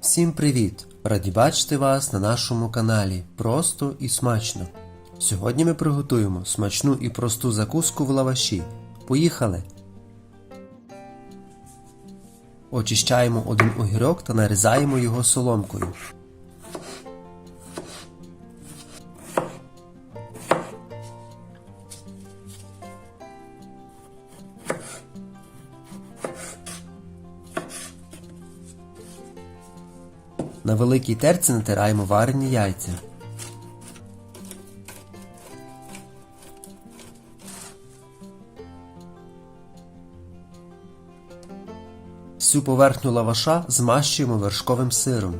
Всім привіт! Раді бачити вас на нашому каналі Просто і смачно. Сьогодні ми приготуємо смачну і просту закуску в лаваші. Поїхали! Очищаємо один огірок та нарізаємо його соломкою. На великій терці натираємо варені яйця. Всю поверхню лаваша змащуємо вершковим сиром.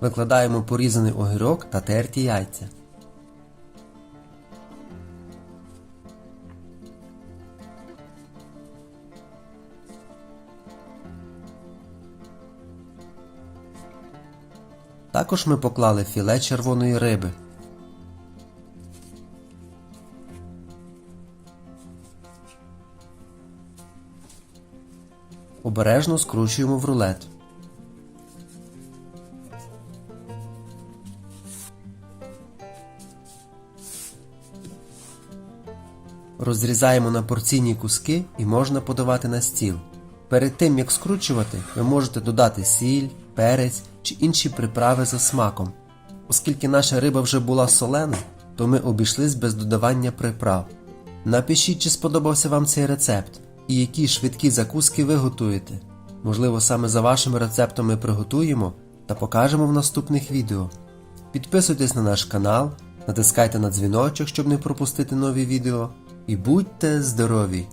Викладаємо порізаний огірок та терті яйця. Також ми поклали філе червоної риби. Обережно скручуємо в рулет. Розрізаємо на порційні куски і можна подавати на стіл. Перед тим як скручувати, ви можете додати сіль, перець чи інші приправи за смаком. Оскільки наша риба вже була солена, то ми обійшлись без додавання приправ. Напишіть, чи сподобався вам цей рецепт і які швидкі закуски ви готуєте. Можливо, саме за вашим рецептом ми приготуємо та покажемо в наступних відео. Підписуйтесь на наш канал, натискайте на дзвіночок, щоб не пропустити нові відео. І будьте здорові!